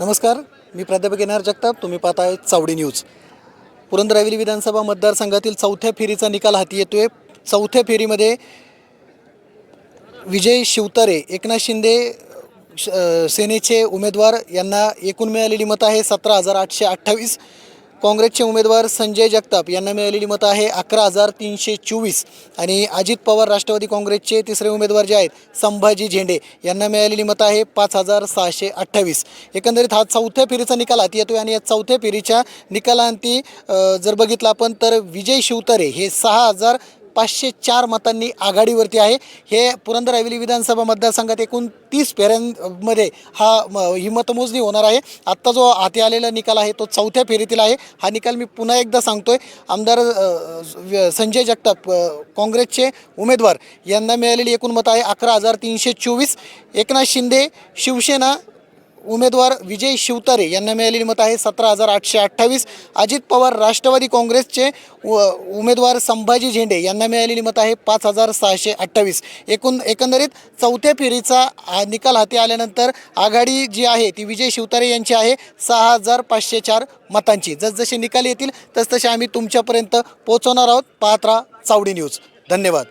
नमस्कार मी प्राध्यापक N R Jagtap तुम्ही पाहत आहे चावडी न्यूज. पुरंदर विधानसभा मतदारसंघातील चौथ्या फेरीचा निकाल हाती येतोय. चौथ्या फेरीमध्ये विजय शिवतारे एकनाथ शिंदे श- सेनेचे उमेदवार यांना एकूण मिळालेली मतं आहे सतरा हजार आठशे अठ्ठावीस. काँग्रेसचे उमेदवार संजय जगताप यांना मिळालेली मतं आहे अकरा हजार तीनशे चोवीस. आणि अजित पवार राष्ट्रवादी काँग्रेसचे तिसरे उमेदवार जे आहेत संभाजी झेंडे यांना मिळालेली मतं आहे पाच हजार सहाशे अठ्ठावीस. एकंदरीत हा चौथ्या फेरीचा निकाल हाती येतोय आणि या चौथ्या फेरीच्या निकालांती जर बघितलं आपण तर विजय शिवतारे हे सहा हजार पाचशे चार मतांनी आघाडीवरती आहे. हे पुरंदर हवेली विधानसभा मतदारसंघात एकूण तीस फेऱ्यांमध्ये हा म- ही मतमोजणी होणार आहे. आत्ता जो हाती आलेला निकाल आहे तो चौथ्या फेरीतील आहे. हा निकाल मी पुन्हा एकदा सांगतोय. आमदार संजय जगताप काँग्रेसचे उमेदवार यांना मिळालेली एकूण मतं आहे अकरा हजार तीनशे चोवीस. एकनाथ शिंदे शिवसेना उमेदवार विजय शिवतारे यांना मिळालेली मतं आहे सतरा हजार आठशे अठ्ठावीस. अजित पवार राष्ट्रवादी काँग्रेसचे उमेदवार संभाजी झेंडे यांना मिळालेली मतं आहे पाच हजार सहाशे अठ्ठावीस. एकूण एकंदरीत चौथ्या फेरीचा निकाल हाती आल्यानंतर आघाडी जी आहे ती विजय शिवतारे यांची आहे सहा हजार पाचशे चार मतांची. जसजसे निकाल येतील तसतसे आम्ही तुमच्यापर्यंत पोहोचवणार आहोत. पाहत राहा चावडी न्यूज. धन्यवाद.